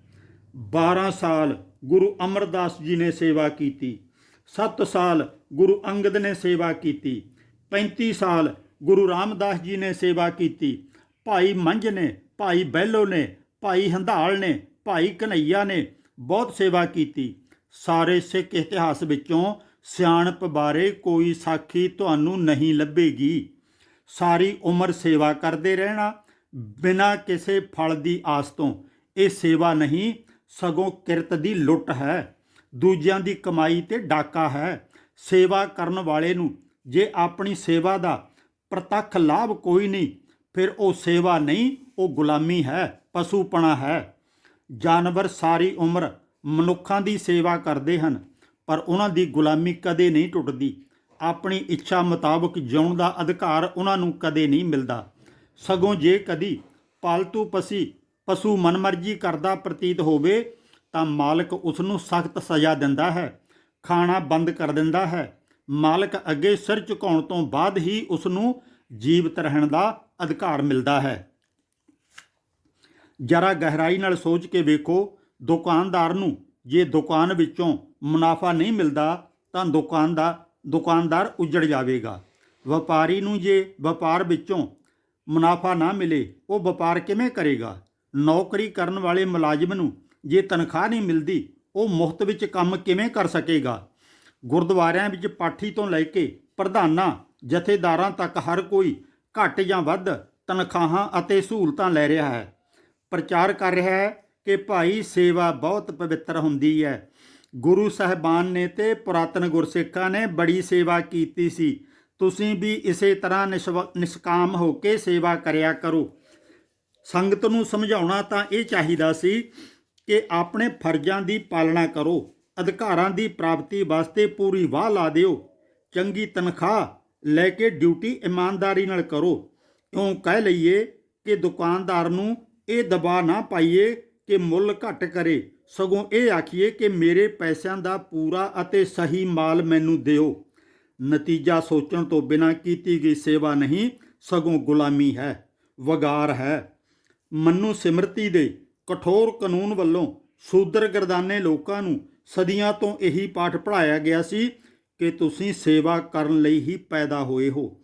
12 ਸਾਲ ਗੁਰੂ ਅਮਰਦਾਸ ਜੀ ਨੇ ਸੇਵਾ ਕੀਤੀ। 7 ਸਾਲ ਗੁਰੂ ਅੰਗਦ ਨੇ ਸੇਵਾ ਕੀਤੀ। 35 ਸਾਲ ਗੁਰੂ ਰਾਮਦਾਸ ਜੀ ਨੇ ਸੇਵਾ ਕੀਤੀ। ਭਾਈ ਮੰਝ ਨੇ, ਭਾਈ ਬਹਿਲੋ ਨੇ, ਭਾਈ ਹੰਧਾਲ ਨੇ, ਭਾਈ ਕਨਈਆ ਨੇ ਬਹੁਤ ਸੇਵਾ ਕੀਤੀ। ਸਾਰੇ ਸਿੱਖ ਇਤਿਹਾਸ ਵਿੱਚੋਂ ਸਿਆਣਪ ਬਾਰੇ ਕੋਈ ਸਾਖੀ ਤੁਹਾਨੂੰ ਨਹੀਂ ਲੱਭੇਗੀ। ਸਾਰੀ ਉਮਰ ਸੇਵਾ ਕਰਦੇ ਰਹਿਣਾ, ਬਿਨਾਂ ਕਿਸੇ ਫਲ ਦੀ ਆਸ ਤੋਂ, ਇਹ ਸੇਵਾ ਨਹੀਂ, ਸਗੋਂ ਕਿਰਤ ਦੀ ਲੁੱਟ ਹੈ। ਦੂਜਿਆਂ ਦੀ ਕਮਾਈ ਤੇ ਡਾਕਾ ਹੈ। ਸੇਵਾ ਕਰਨ ਵਾਲੇ ਨੂੰ ਜੇ ਆਪਣੀ ਸੇਵਾ ਦਾ ਪ੍ਰਤੱਖ ਲਾਭ ਕੋਈ ਨਹੀਂ। ਫਿਰ ਉਹ ਸੇਵਾ ਨਹੀਂ, ਉਹ ਗੁਲਾਮੀ ਹੈ, ਪਸ਼ੂਪਣਾ ਹੈ। ਜਾਨਵਰ ਸਾਰੀ ਉਮਰ ਮਨੁੱਖਾਂ ਦੀ ਸੇਵਾ ਕਰਦੇ ਹਨ, ਪਰ ਉਹਨਾਂ ਦੀ ਗੁਲਾਮੀ ਕਦੇ ਨਹੀਂ ਟੁੱਟਦੀ। ਆਪਣੀ ਇੱਛਾ ਮੁਤਾਬਕ ਜਿਉਣ ਦਾ ਅਧਿਕਾਰ ਉਹਨਾਂ ਨੂੰ ਕਦੇ ਨਹੀਂ ਮਿਲਦਾ। ਸਗੋਂ ਜੇ ਕਦੀ ਪਾਲਤੂ ਪਸੀ ਪਸ਼ੂ ਮਨਮਰਜ਼ੀ ਕਰਦਾ ਪ੍ਰਤੀਤ ਹੋਵੇ, ਤਾਂ ਮਾਲਕ ਉਸ ਨੂੰ ਸਖਤ ਸਜ਼ਾ ਦਿੰਦਾ ਹੈ, ਖਾਣਾ ਬੰਦ ਕਰ ਦਿੰਦਾ ਹੈ ਮਾਲਕ ਅੱਗੇ ਸਿਰ ਝੁਕਾਉਣ ਤੋਂ ਬਾਅਦ ਹੀ ਉਸ ਨੂੰ ਜੀਵਤ ਰਹਿਣ ਦਾ ਅਧਿਕਾਰ ਮਿਲਦਾ ਹੈ। ਜਰਾ ਗਹਿਰਾਈ ਨਾਲ ਸੋਚ ਕੇ ਵੇਖੋ, ਦੁਕਾਨਦਾਰ ਨੂੰ ਜੇ ਦੁਕਾਨ ਵਿੱਚੋਂ ਮੁਨਾਫਾ ਨਹੀਂ ਮਿਲਦਾ ਤਾਂ ਦੁਕਾਨ ਦਾ, ਦੁਕਾਨਦਾਰ ਉੱਜੜ ਜਾਵੇਗਾ। ਵਪਾਰੀ ਨੂੰ ਜੇ ਵਪਾਰ ਵਿੱਚੋਂ ਮੁਨਾਫਾ ਨਾ ਮਿਲੇ, ਉਹ ਵਪਾਰ ਕਿਵੇਂ ਕਰੇਗਾ? ਨੌਕਰੀ ਕਰਨ ਵਾਲੇ ਮੁਲਾਜ਼ਮ ਨੂੰ ਜੇ ਤਨਖਾਹ ਨਹੀਂ ਮਿਲਦੀ, ਉਹ ਮੁਫਤ ਵਿੱਚ ਕੰਮ ਕਿਵੇਂ ਕਰ ਸਕੇਗਾ? ਗੁਰਦੁਆਰਿਆਂ ਵਿੱਚ ਪਾਠੀ ਤੋਂ ਲੈ ਕੇ ਪ੍ਰਧਾਨਾਂ, ਜਥੇਦਾਰਾਂ ਤੱਕ ਹਰ ਕੋਈ ਘੱਟ ਜਾਂ ਵੱਧ ਤਨਖਾਹਾਂ ਅਤੇ ਸਹੂਲਤਾਂ ਲੈ ਰਿਹਾ ਹੈ। ਪ੍ਰਚਾਰ ਕਰ ਰਿਹਾ ਹੈ ਕਿ ਭਾਈ ਸੇਵਾ ਬਹੁਤ ਪਵਿੱਤਰ ਹੁੰਦੀ ਹੈ। ਗੁਰੂ ਸਾਹਿਬਾਨ ਨੇ ਤੇ ਪੁਰਾਤਨ ਗੁਰਸਿੱਖਾਂ ਨੇ ਬੜੀ ਸੇਵਾ ਕੀਤੀ ਸੀ। ਤੁਸੀਂ ਵੀ ਇਸੇ ਤਰ੍ਹਾਂ ਨਿਸਵ- ਨਿਸ਼ਕਾਮ ਹੋ ਕੇ ਸੇਵਾ ਕਰਿਆ ਕਰੋ। ਸੰਗਤ ਨੂੰ ਸਮਝਾਉਣਾ ਤਾਂ ਇਹ ਚਾਹੀਦਾ ਸੀ ਕਿ ਆਪਣੇ ਫਰਜ਼ਾਂ ਦੀ ਪਾਲਣਾ ਕਰੋ। ਅਧਿਕਾਰਾਂ ਦੀ ਪ੍ਰਾਪਤੀ ਵਾਸਤੇ ਪੂਰੀ ਵਾਹ ਲਾ ਦਿਓ। ਚੰਗੀ ਤਨਖਾਹ ਲੈ ਕੇ ਡਿਊਟੀ ਇਮਾਨਦਾਰੀ ਨਾਲ ਕਰੋ। ਕਿਉਂ ਕਹਿ ਲਈਏ ਕਿ ਦੁਕਾਨਦਾਰ ਨੂੰ ਇਹ ਦਬਾਅ ਨਾ ਪਾਈਏ ਕਿ ਮੁੱਲ ਘੱਟ ਕਰੇ। ਸਗੋਂ ਇਹ ਆਖੀਏ ਕਿ ਮੇਰੇ ਪੈਸਿਆਂ ਦਾ ਪੂਰਾ ਅਤੇ ਸਹੀ ਮਾਲ ਮੈਨੂੰ ਦਿਓ। ਨਤੀਜਾ ਸੋਚਣ ਤੋਂ ਬਿਨਾਂ ਕੀਤੀ ਗਈ ਸੇਵਾ ਨਹੀਂ, ਸਗੋਂ ਗੁਲਾਮੀ ਹੈ, ਵਗਾਰ ਹੈ। ਮਨੂ ਸਿਮਰਤੀ ਦੇ ਕਠੋਰ ਕਾਨੂੰਨ ਵੱਲੋਂ ਸ਼ੂਦਰ ਗਰਦਾਨੇ ਲੋਕਾਂ ਨੂੰ ਸਦੀਆਂ ਤੋਂ ਇਹੀ ਪਾਠ ਪੜਾਇਆ ਗਿਆ ਸੀ ਕਿ ਤੁਸੀਂ ਸੇਵਾ ਕਰਨ ਲਈ ਹੀ ਪੈਦਾ ਹੋਏ ਹੋ।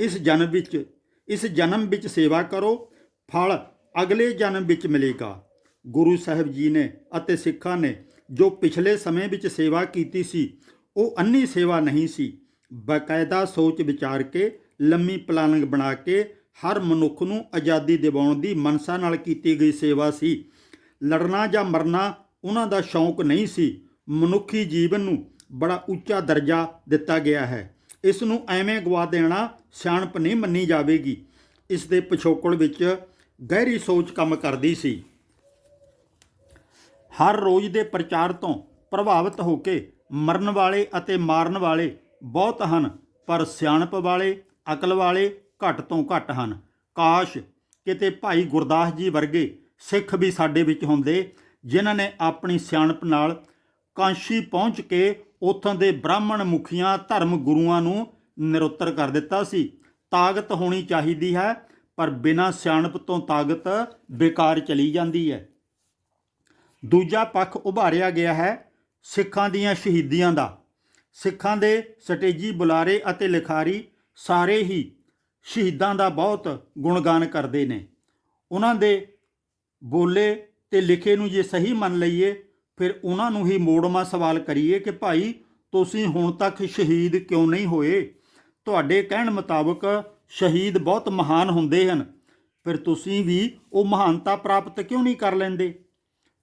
ਇਸ ਜਨਮ ਵਿੱਚ, ਇਸ ਜਨਮ ਵਿੱਚ ਸੇਵਾ ਕਰੋ, ਫਲ ਅਗਲੇ ਜਨਮ ਵਿੱਚ ਮਿਲੇਗਾ। ਗੁਰੂ ਸਾਹਿਬ ਜੀ ਨੇ ਅਤੇ ਸਿੱਖਾਂ ਨੇ ਜੋ ਪਿਛਲੇ ਸਮੇਂ ਵਿੱਚ ਸੇਵਾ ਕੀਤੀ ਸੀ, ਉਹ ਅੰਨੀ ਸੇਵਾ ਨਹੀਂ ਸੀ। ਬਕਾਇਦਾ ਸੋਚ ਵਿਚਾਰ ਕੇ, ਲੰਮੀ ਪਲਾਨਿੰਗ ਬਣਾ ਕੇ, ਹਰ ਮਨੁੱਖ ਨੂੰ ਆਜ਼ਾਦੀ ਦਿਵਾਉਣ ਦੀ ਮਨਸਾ ਨਾਲ ਕੀਤੀ ਗਈ ਸੇਵਾ ਸੀ। ਲੜਨਾ ਜਾਂ ਮਰਨਾ ਉਹਨਾਂ ਦਾ ਸ਼ੌਂਕ ਨਹੀਂ ਸੀ। ਮਨੁੱਖੀ ਜੀਵਨ ਨੂੰ ਬੜਾ ਉੱਚਾ ਦਰਜਾ ਦਿੱਤਾ ਗਿਆ ਹੈ। ਇਸ ਨੂੰ ਐਵੇਂ ਗਵਾ ਦੇਣਾ ਸਿਆਣਪ ਨਹੀਂ ਮੰਨੀ ਜਾਵੇਗੀ। ਇਸ ਦੇ ਪਿਛੋਕੜ ਵਿੱਚ ਗਹਿਰੀ ਸੋਚ ਕੰਮ ਕਰਦੀ ਸੀ। ਹਰ ਰੋਜ਼ ਦੇ ਪ੍ਰਚਾਰ ਤੋਂ ਪ੍ਰਭਾਵਿਤ ਹੋ ਕੇ ਮਰਨ ਵਾਲੇ ਅਤੇ ਮਾਰਨ ਵਾਲੇ ਬਹੁਤ ਹਨ, ਪਰ ਸਿਆਣਪ ਵਾਲੇ, ਅਕਲ ਵਾਲੇ ਘੱਟ ਤੋਂ ਘੱਟ ਹਨ। ਕਾਸ਼ ਕਿਤੇ ਭਾਈ ਗੁਰਦਾਸ ਜੀ ਵਰਗੇ ਸਿੱਖ ਵੀ ਸਾਡੇ ਵਿੱਚ ਹੁੰਦੇ, ਜਿਨ੍ਹਾਂ ਨੇ ਆਪਣੀ ਸਿਆਣਪ ਨਾਲ ਕਾਂਸ਼ੀ ਪਹੁੰਚ ਕੇ ਉਥੋਂ ਦੇ ਬ੍ਰਾਹਮਣ ਮੁਖੀਆਂ, ਧਰਮ ਗੁਰੂਆਂ ਨੂੰ ਨਿਰੁੱਤਰ ਕਰ ਦਿੱਤਾ ਸੀ। ਤਾਕਤ ਹੋਣੀ ਚਾਹੀਦੀ ਹੈ, ਪਰ ਬਿਨਾਂ ਸਿਆਣਪ ਤੋਂ ਤਾਕਤ ਬੇਕਾਰ ਚਲੀ ਜਾਂਦੀ ਹੈ। ਦੂਜਾ ਪੱਖ ਉਭਾਰਿਆ ਗਿਆ ਹੈ ਸਿੱਖਾਂ ਦੀਆਂ ਸ਼ਹੀਦੀਆਂ ਦਾ। ਸਿੱਖਾਂ ਦੇ ਸਟੇਜੀ ਬੁਲਾਰੇ ਅਤੇ ਲਿਖਾਰੀ ਸਾਰੇ ਹੀ ਸ਼ਹੀਦਾਂ ਦਾ ਬਹੁਤ ਗੁਣਗਾਨ ਕਰਦੇ ਨੇ। ਉਹਨਾਂ ਦੇ ਬੋਲੇ ਤੇ ਲਿਖੇ ਨੂੰ ਜੇ ਸਹੀ ਮੰਨ ਲਈਏ ਫਿਰ ਉਹਨਾਂ ਨੂੰ ਹੀ ਮੋੜਮਾ ਸਵਾਲ ਕਰੀਏ ਕਿ ਭਾਈ, ਤੁਸੀਂ ਹੁਣ ਤੱਕ ਸ਼ਹੀਦ ਕਿਉਂ ਨਹੀਂ ਹੋਏ? ਤੁਹਾਡੇ ਕਹਿਣ ਮੁਤਾਬਕ ਸ਼ਹੀਦ ਬਹੁਤ ਮਹਾਨ ਹੁੰਦੇ ਹਨ। ਫਿਰ ਤੁਸੀਂ ਵੀ ਉਹ ਮਹਾਨਤਾ ਪ੍ਰਾਪਤ ਕਿਉਂ ਨਹੀਂ ਕਰ ਲੈਂਦੇ?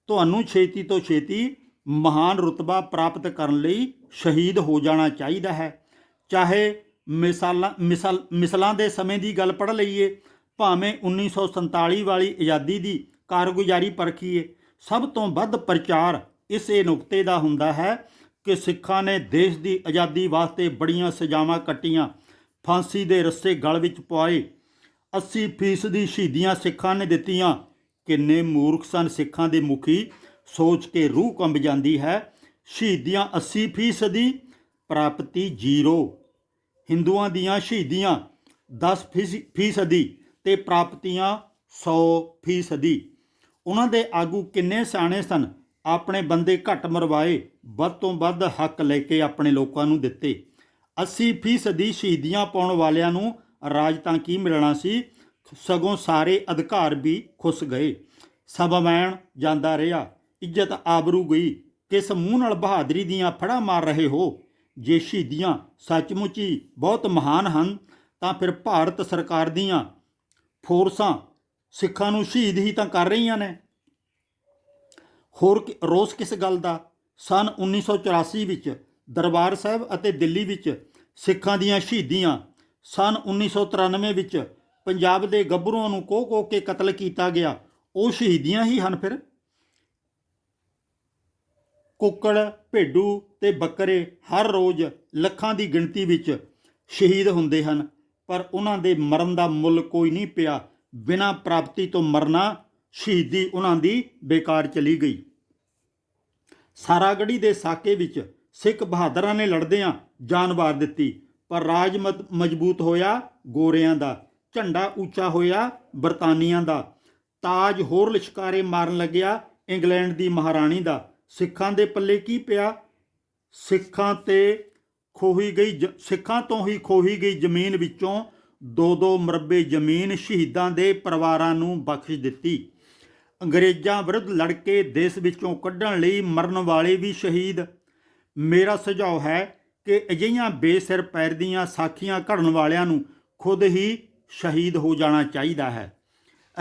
ਤੁਹਾਨੂੰ ਛੇਤੀ ਤੋਂ ਛੇਤੀ ਮਹਾਨ ਰੁਤਬਾ ਪ੍ਰਾਪਤ ਕਰਨ ਲਈ ਸ਼ਹੀਦ ਹੋ ਜਾਣਾ ਚਾਹੀਦਾ ਹੈ। ਚਾਹੇ ਮਿਸਾਲਾਂ ਮਿਸਲ ਮਿਸਲਾਂ ਦੇ ਸਮੇਂ ਦੀ ਗੱਲ ਪੜ੍ਹ ਲਈਏ, ਭਾਵੇਂ 1947 ਵਾਲੀ ਆਜ਼ਾਦੀ ਦੀ ਕਾਰਗੁਜ਼ਾਰੀ ਪਰਖੀਏ ਸਭ ਤੋਂ ਵੱਧ ਪ੍ਰਚਾਰ ਇਸੇ ਨੁਕਤੇ ਦਾ ਹੁੰਦਾ ਹੈ ਕਿ ਸਿੱਖਾਂ ਨੇ ਦੇਸ਼ ਦੀ ਆਜ਼ਾਦੀ ਵਾਸਤੇ ਬੜੀਆਂ ਸਜ਼ਾਵਾਂ ਕੱਟੀਆਂ। ਫਾਂਸੀ ਦੇ ਰੱਸੇ ਗਲ ਵਿੱਚ ਪਵਾਏ 80% ਦੀ ਸ਼ਹੀਦੀਆਂ ਸਿੱਖਾਂ ਨੇ ਦਿੱਤੀਆਂ। ਕਿੰਨੇ ਮੂਰਖ ਸਨ ਸਿੱਖਾਂ ਦੇ ਮੁਖੀ। ਸੋਚ ਕੇ ਰੂਹ ਕੰਬ ਜਾਂਦੀ ਹੈ। ਸ਼ਹੀਦੀਆਂ 80% ਦੀ ਪ੍ਰਾਪਤੀ ਜ਼ੀਰੋ। ਹਿੰਦੂਆਂ ਦੀਆਂ ਸ਼ਹੀਦੀਆਂ 10 ਫੀਸਦੀ ਤੇ ਪ੍ਰਾਪਤੀਆਂ 100 ਫੀਸਦੀ। ਉਹਨਾਂ ਦੇ ਆਗੂ ਕਿੰਨੇ ਸਿਆਣੇ ਸਨ, ਆਪਣੇ ਬੰਦੇ ਘੱਟ ਮਰਵਾਏ, ਵੱਧ ਤੋਂ ਵੱਧ ਹੱਕ ਲੈ ਕੇ ਆਪਣੇ ਲੋਕਾਂ ਨੂੰ ਦਿੱਤੇ। 80 ਫੀਸਦੀ ਸ਼ਹੀਦੀਆਂ ਪਾਉਣ ਵਾਲਿਆਂ ਨੂੰ ਰਾਜ ਤਾਂ ਕੀ ਮਿਲਣਾ ਸੀ? ਸਗੋਂ ਸਾਰੇ ਅਧਿਕਾਰ ਵੀ ਖੁੱਸ ਗਏ। ਸਬਮੈਣ ਜਾਂਦਾ ਰਿਹਾ। ਇੱਜ਼ਤ ਆਬਰੂ ਗਈ। ਕਿਸ ਮੂੰਹ ਨਾਲ ਬਹਾਦਰੀ ਦੀਆਂ ਫੜਾ ਮਾਰ ਰਹੇ ਹੋ? ਜੇ ਸ਼ਹੀਦੀਆਂ ਸੱਚਮੁੱਚ ਹੀ ਬਹੁਤ ਮਹਾਨ ਹਨ, ਤਾਂ ਫਿਰ ਭਾਰਤ ਸਰਕਾਰ ਦੀਆਂ ਫੋਰਸਾਂ ਸਿੱਖਾਂ ਨੂੰ ਸ਼ਹੀਦ ਹੀ ਤਾਂ ਕਰ ਰਹੀਆਂ ਨੇ। ਹੋਰ ਕਿ- ਰੋਸ ਕਿਸ ਗੱਲ ਦਾ? ਸਨ 1984 ਵਿੱਚ ਦਰਬਾਰ ਸਾਹਿਬ ਅਤੇ ਦਿੱਲੀ ਵਿੱਚ ਸਿੱਖਾਂ ਦੀਆਂ ਸ਼ਹੀਦੀਆਂ, ਸਨ 1993 ਵਿੱਚ ਪੰਜਾਬ ਦੇ ਗੱਭਰੂਆਂ ਨੂੰ ਕੋਹ ਕੋਹ ਕੇ ਕਤਲ ਕੀਤਾ ਗਿਆ, ਉਹ ਸ਼ਹੀਦੀਆਂ ਹੀ ਹਨ ਫਿਰ? ਕੁੱਕੜ, ਭੇਡੂ ਤੇ ਬੱਕਰੇ ਹਰ ਰੋਜ਼ ਲੱਖਾਂ ਦੀ ਗਿਣਤੀ ਵਿੱਚ ਸ਼ਹੀਦ ਹੁੰਦੇ ਹਨ, ਪਰ ਉਹਨਾਂ ਦੇ ਮਰਨ ਦਾ ਮੁੱਲ ਕੋਈ ਨਹੀਂ ਪਿਆ। ਬਿਨਾਂ ਪ੍ਰਾਪਤੀ ਤੋਂ ਮਰਨਾ ਸ਼ਹੀਦੀ ਉਹਨਾਂ ਦੀ ਬੇਕਾਰ ਚਲੀ ਗਈ। ਸਾਰਾਗੜੀ ਦੇ ਸਾਕੇ ਵਿੱਚ ਸਿੱਖ ਬਹਾਦਰਾਂ ਨੇ ਲੜਦਿਆਂ ਜਾਨ ਵਾਰ ਦਿੱਤੀ, ਪਰ ਰਾਜ ਮਤ- ਮਜ਼ਬੂਤ ਹੋਇਆ ਗੋਰਿਆਂ ਦਾ, ਝੰਡਾ ਉੱਚਾ ਹੋਇਆ ਬਰਤਾਨੀਆਂ ਦਾ। ਤਾਜ ਹੋਰ ਲਿਸ਼ਕਾਰੇ ਮਾਰਨ ਲੱਗਿਆ ਇੰਗਲੈਂਡ ਦੀ ਮਹਾਰਾਣੀ ਦਾ। ਸਿੱਖਾਂ ਦੇ ਪੱਲੇ ਕੀ ਪਿਆ? ਸਿੱਖਾਂ ਤੇ ਖੋਹੀ ਗਈ ਜ- ਸਿੱਖਾਂ ਤੋਂ ਹੀ ਖੋਹੀ ਗਈ ਜ਼ਮੀਨ ਵਿੱਚੋਂ ਦੋ ਦੋ ਮਰਬੇ ਜ਼ਮੀਨ ਸ਼ਹੀਦਾਂ ਦੇ ਪਰਿਵਾਰਾਂ ਨੂੰ ਬਖਸ਼ ਦਿੱਤੀ। ਅੰਗਰੇਜ਼ਾਂ ਵਿਰੁੱਧ ਲੜ ਕੇ ਦੇਸ਼ ਵਿੱਚੋਂ ਕੱਢਣ ਲਈ ਮਰਨ ਵਾਲੇ ਵੀ ਸ਼ਹੀਦ। ਮੇਰਾ ਸੁਝਾਅ ਹੈ ਕਿ ਅਜਿਹੀਆਂ ਬੇਸਿਰ ਪੈਰ ਦੀਆਂ ਸਾਖੀਆਂ ਘੜਨ ਵਾਲਿਆਂ ਨੂੰ ਖੁਦ ਹੀ ਸ਼ਹੀਦ ਹੋ ਜਾਣਾ ਚਾਹੀਦਾ ਹੈ।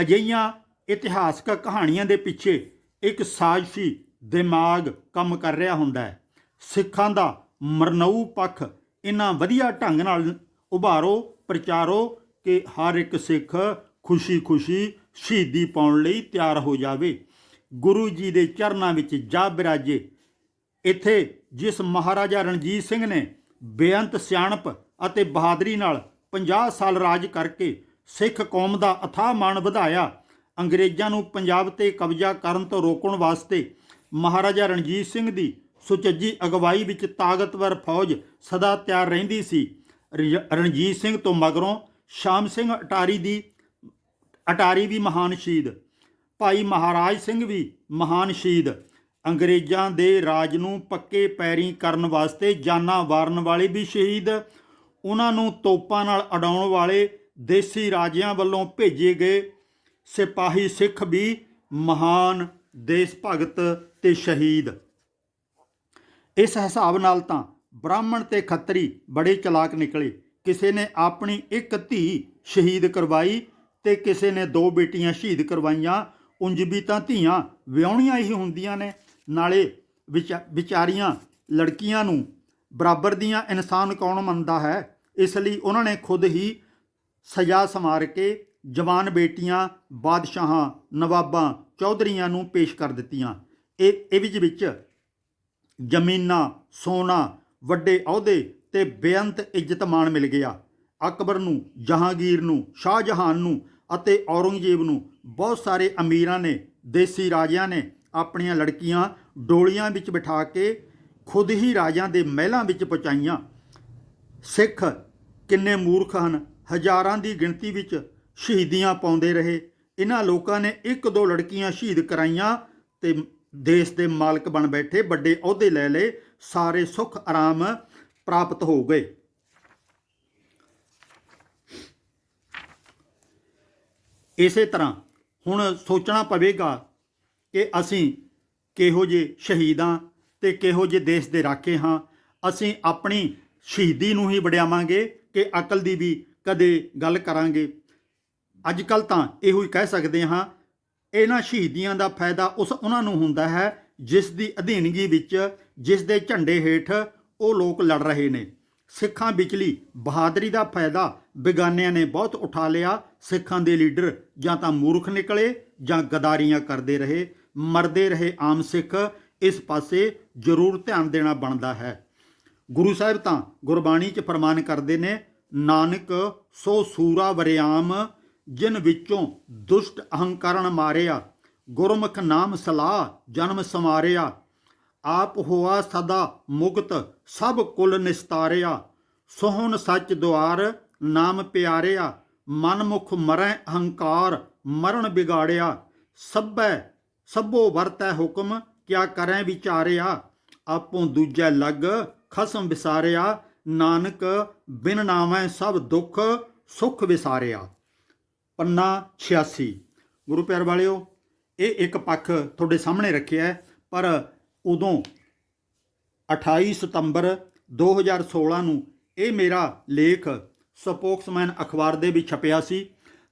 ਅਜਿਹੀਆਂ ਇਤਿਹਾਸਕ ਕਹਾਣੀਆਂ ਦੇ ਪਿੱਛੇ ਇੱਕ ਸਾਜ਼ਸ਼ੀ ਦਿਮਾਗ ਕੰਮ ਕਰ ਰਿਹਾ ਹੁੰਦਾ ਹੈ। ਸਿੱਖਾਂ ਦਾ ਮਰਨਊ ਪੱਖ ਇਹਨਾਂ ਵਧੀਆ ਢੰਗ ਨਾਲ ਉਭਾਰੋ ਪ੍ਰਚਾਰੋ ਕਿ ਹਰ ਇੱਕ ਸਿੱਖ ਖੁਸ਼ੀ-ਖੁਸ਼ੀ ਸ਼ਹੀਦੀ ਪਾਉਣ ਲਈ ਤਿਆਰ ਹੋ ਜਾਵੇ। ਗੁਰੂ ਜੀ ਦੇ ਚਰਨਾਂ ਵਿੱਚ ਜਾ ਬਿਰਾਜੇ। ਇੱਥੇ ਜਿਸ ਮਹਾਰਾਜਾ ਰਣਜੀਤ ਸਿੰਘ ਨੇ ਬੇਅੰਤ, ਸਿਆਣਪ ਅਤੇ ਬਹਾਦਰੀ ਨਾਲ 50 ਸਾਲ ਰਾਜ ਕਰਕੇ ਸਿੱਖ ਕੌਮ ਦਾ ਅਥਾਹ ਮਾਣ ਵਧਾਇਆ, ਅੰਗਰੇਜ਼ਾਂ ਨੂੰ ਪੰਜਾਬ ਤੇ ਕਬਜ਼ਾ ਕਰਨ ਤੋਂ ਰੋਕਣ ਵਾਸਤੇ ਮਹਾਰਾਜਾ ਰਣਜੀਤ ਸਿੰਘ ਦੀ ਸੁਚੱਜੀ ਅਗਵਾਈ ਵਿੱਚ ਤਾਕਤਵਰ ਫੌਜ ਸਦਾ ਤਿਆਰ ਰਹਿੰਦੀ ਸੀ। ਰਣਜੀਤ ਸਿੰਘ ਤੋਂ ਮਗਰੋਂ ਸ਼ਾਮ ਸਿੰਘ ਅਟਾਰੀ ਦੀ, ਅਟਾਰੀ ਵੀ ਮਹਾਨ ਸ਼ਹੀਦ। ਭਾਈ ਮਹਾਰਾਜ ਸਿੰਘ ਵੀ ਮਹਾਨ ਸ਼ਹੀਦ। ਅੰਗਰੇਜ਼ਾਂ ਦੇ ਰਾਜ ਨੂੰ ਪੱਕੇ ਪੈਰੀ ਕਰਨ ਵਾਸਤੇ ਜਾਨਾਂ ਵਾਰਨ ਵਾਲੇ ਵੀ ਸ਼ਹੀਦ। ਉਹਨਾਂ ਨੂੰ ਤੋਪਾਂ ਨਾਲ ਅਡਾਉਣ ਵਾਲੇ ਦੇਸੀ ਰਾਜਿਆਂ ਵੱਲੋਂ ਭੇਜੇ ਗਏ ਸਿਪਾਹੀ ਸਿੱਖ ਵੀ ਮਹਾਨ ਦੇਸ਼ ਭਗਤ ਤੇ ਸ਼ਹੀਦ। ਇਸ ਹਿਸਾਬ ਨਾਲ ਤਾਂ ਬ੍ਰਾਹਮਣ ਤੇ ਖੱਤਰੀ ਬੜੇ ਚਲਾਕ ਨਿਕਲੇ। ਕਿਸੇ ਨੇ ਆਪਣੀ ਇੱਕ ਧੀ ਸ਼ਹੀਦ ਕਰਵਾਈ ਤੇ ਕਿਸੇ ਨੇ ਦੋ ਬੇਟੀਆਂ ਸ਼ਹੀਦ ਕਰਵਾਈਆਂ। ਉਂਝ ਵੀ ਤਾਂ ਧੀਆਂ ਵਿਆਹੁਣੀਆਂ ਹੀ ਹੁੰਦੀਆਂ ਨੇ। ਨਾਲੇ ਵਿਚਾਰੀਆਂ ਲੜਕੀਆਂ ਨੂੰ ਬਰਾਬਰ ਦੀਆਂ ਇਨਸਾਨ ਕੌਣ ਮੰਨਦਾ ਹੈ? ਇਸ ਲਈ ਉਹਨਾਂ ਨੇ ਖੁਦ ਹੀ ਸਜ਼ਾ ਸਮਾਰ ਕੇ ਜਵਾਨ ਬੇਟੀਆਂ, ਬਾਦਸ਼ਾਹਾਂ, ਨਵਾਬਾਂ, ਚੌਧਰੀਆਂ ਨੂੰ ਪੇਸ਼ ਕਰ ਦਿੱਤੀਆਂ। ਇਹ ਇਹ ਵਿੱਚ ਵਿੱਚ ਜ਼ਮੀਨਾਂ, ਸੋਨਾ ਵੱਡੇ ਅਹੁਦੇ ਤੇ ਬੇਅੰਤ ਇੱਜ਼ਤ ਮਾਣ ਮਿਲ ਗਿਆ। ਅਕਬਰ ਨੂੰ, ਜਹਾਂਗੀਰ ਨੂੰ, ਸ਼ਾਹਜਹਾਨ ਨੂੰ ਅਤੇ ਔਰੰਗਜ਼ੇਬ ਨੂੰ ਬਹੁਤ ਸਾਰੇ ਅਮੀਰਾਂ ਨੇ, ਦੇਸੀ ਰਾਜਿਆਂ ਨੇ ਆਪਣੀਆਂ ਲੜਕੀਆਂ ਡੋਲੀਆਂ ਵਿੱਚ ਬਿਠਾ ਕੇ ਖੁਦ ਹੀ ਰਾਜਿਆਂ ਦੇ ਮਹਿਲਾਂ ਵਿੱਚ ਪਹੁੰਚਾਈਆਂ। ਸਿੱਖ ਕਿੰਨੇ ਮੂਰਖ ਹਨ। ਹਜ਼ਾਰਾਂ ਦੀ ਗਿਣਤੀ ਵਿੱਚ ਸ਼ਹੀਦੀਆਂ ਪਾਉਂਦੇ ਰਹੇ। ਇਹਨਾਂ ਲੋਕਾਂ ਨੇ ਇੱਕ ਦੋ ਲੜਕੀਆਂ ਸ਼ਹੀਦ ਕਰਾਈਆਂ ਤੇ ਦੇਸ਼ ਦੇ ਮਾਲਕ ਬਣ ਬੈਠੇ, ਵੱਡੇ ਅਹੁਦੇ ਲੈ ਲਏ। ਸਾਰੇ ਸੁੱਖ ਆਰਾਮ ਪ੍ਰਾਪਤ ਹੋ ਗਏ। ਇਸੇ ਤਰ੍ਹਾਂ ਹੁਣ ਸੋਚਣਾ ਪਵੇਗਾ ਕਿ ਅਸੀਂ ਕਿਹੋ ਜਿਹੇ ਸ਼ਹੀਦਾਂ ਤੇ ਕਿਹੋ ਜਿਹੇ ਦੇਸ਼ ਦੇ ਰਾਖੇ ਹਾਂ। ਅਸੀਂ ਆਪਣੀ ਸ਼ਹੀਦੀ ਨੂੰ ਹੀ ਵਡਿਆਵਾਂਗੇ ਕਿ ਅਕਲ ਦੀ ਵੀ ਕਦੇ ਗੱਲ ਕਰਾਂਗੇ। ਅੱਜ ਕੱਲ ਤਾਂ ਇਹੋ ਹੀ ਕਹਿ ਸਕਦੇ ਹਾਂ, ਇਹਨਾਂ ਸ਼ਹੀਦੀਆਂ ਦਾ ਫਾਇਦਾ ਉਸ ਉਹਨਾਂ ਨੂੰ ਹੁੰਦਾ ਹੈ ਜਿਸ ਦੀ ਅਧੀਨਗੀ ਵਿੱਚ ਜਿਸ ਦੇ ਝੰਡੇ ਹੇਠ ਉਹ ਲੋਕ ਲੜ ਰਹੇ ਨੇ। ਸਿੱਖਾਂ ਵਿਚਲੀ ਬਹਾਦਰੀ ਦਾ ਫਾਇਦਾ ਬਿਗਾਨਿਆਂ ਨੇ ਬਹੁਤ ਉਠਾ ਲਿਆ। ਸਿੱਖਾਂ ਦੇ ਲੀਡਰ ਜਾਂ ਤਾਂ ਮੂਰਖ ਨਿਕਲੇ ਜਾਂ ਗਦਾਰੀਆਂ ਕਰਦੇ ਰਹੇ, ਮਰਦੇ ਰਹੇ ਆਮ ਸਿੱਖ। ਇਸ ਪਾਸੇ ਜ਼ਰੂਰ ਧਿਆਨ ਦੇਣਾ ਬਣਦਾ ਹੈ। ਗੁਰੂ ਸਾਹਿਬ ਤਾਂ ਗੁਰਬਾਣੀ 'ਚ ਫਰਮਾਨ ਕਰਦੇ ਨੇ, ਨਾਨਕ ਸੋ ਸੂਰਾ ਵਰਿਆਮ, ਜਿਨ ਵਿੱਚੋਂ ਦੁਸ਼ਟ ਅਹੰਕਾਰਨ ਮਾਰਿਆ, ਗੁਰਮੁਖ ਨਾਮ ਸਲਾਹ ਜਨਮ ਸਮਾਰਿਆ ਆਪ ਹੋਆ ਸਦਾ ਮੁਕਤ, ਸਭ ਕੁਲ ਨਿਸਤਾਰਿਆ। ਸੋਹਣ ਸੱਚ ਦੁਆਰ, ਨਾਮ ਪਿਆਰਿਆ। ਮਨ ਮੁਖ ਮਰੈ ਅਹੰਕਾਰ ਮਰਨ ਬਿਗਾੜਿਆ ਸਭੈ, ਸਭੋ ਵਰਤੈ ਹੁਕਮ, ਕਿਆ ਕਰੈ ਵਿਚਾਰਿਆ। ਆਪੋਂ ਦੂਜੈ ਲੱਗ, ਖਸਮ ਵਿਸਾਰਿਆ। ਨਾਨਕ, ਬਿਨ ਨਾਮੈ ਸਭ ਦੁੱਖ, ਸੁਖ ਵਿਸਾਰਿਆ। ਪੰਨਾ 86 ਗੁਰੂ ਪਿਆਰ ਵਾਲਿਓ, ਇਹ ਇੱਕ ਪੱਖ ਤੁਹਾਡੇ ਸਾਹਮਣੇ ਰੱਖਿਆ ਪਰ ਉਦੋਂ 28 ਸਤੰਬਰ 2016 ਨੂੰ ਇਹ ਮੇਰਾ ਲੇਖ ਸਪੋਕਸਮੈਨ ਅਖਬਾਰ ਦੇ ਵਿੱਚ ਛਪਿਆ ਸੀ,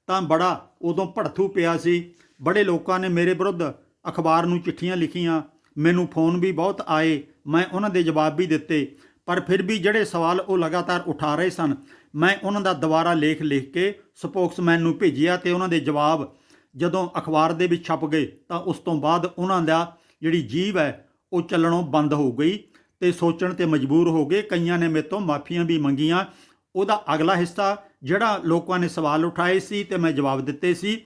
ਤਾਂ ਬੜਾ ਉਦੋਂ ਭੜਥੂ ਪਿਆ ਸੀ। ਬੜੇ ਲੋਕਾਂ ਨੇ ਮੇਰੇ ਵਿਰੁੱਧ ਅਖਬਾਰ ਨੂੰ ਚਿੱਠੀਆਂ ਲਿਖੀਆਂ, ਮੈਨੂੰ ਫੋਨ ਵੀ ਬਹੁਤ ਆਏ, ਮੈਂ ਉਹਨਾਂ ਦੇ ਜਵਾਬ ਵੀ ਦਿੱਤੇ, ਪਰ ਫਿਰ ਵੀ ਜਿਹੜੇ ਸਵਾਲ ਉਹ ਲਗਾਤਾਰ ਉਠਾ ਰਹੇ ਸਨ, ਮੈਂ ਉਹਨਾਂ ਦਾ ਦੁਬਾਰਾ ਲੇਖ ਲਿਖ ਕੇ ਸਪੋਕਸਮੈਨ ਨੂੰ ਭੇਜਿਆ ਤੇ ਉਹਨਾਂ ਦੇ ਜਵਾਬ ਜਦੋਂ ਅਖਬਾਰ ਦੇ ਵਿੱਚ ਛਪ ਗਏ, ਤਾਂ ਉਸ ਤੋਂ ਬਾਅਦ ਉਹਨਾਂ ਦਾ ਜਿਹੜੀ ਜੀਵ ਹੈ ਉਹ ਚੱਲਣੋਂ ਬੰਦ ਹੋ ਗਈ ਤੇ ਸੋਚਣ ਤੇ ਮਜਬੂਰ ਹੋ ਗਏ। ਕਈਆਂ ਨੇ ਮੇਰੇ ਤੋਂ ਮਾਫੀਆਂ ਵੀ ਮੰਗੀਆਂ। ਉਹਦਾ ਅਗਲਾ ਹਿੱਸਾ ਜਿਹੜਾ ਲੋਕਾਂ ਨੇ ਸਵਾਲ ਉਠਾਏ ਸੀ ਤੇ ਮੈਂ ਜਵਾਬ ਦਿੱਤੇ ਸੀ,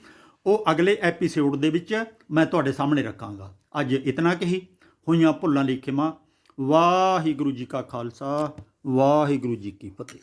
ਉਹ ਅਗਲੇ ਐਪੀਸੋਡ ਦੇ ਵਿੱਚ ਮੈਂ ਤੁਹਾਡੇ ਸਾਹਮਣੇ ਰੱਖਾਂਗਾ। ਅੱਜ ਇਤਨਾ ਕਹੀ। ਹੋਈਆਂ ਭੁੱਲਾਂ ਲਈ ਖਿਮਾ। ਵਾਹਿਗੁਰੂ ਜੀ ਕਾ ਖਾਲਸਾ। ਵਾਹਿਗੁਰੂ ਜੀ ਕੀ ਫਤਿਹ।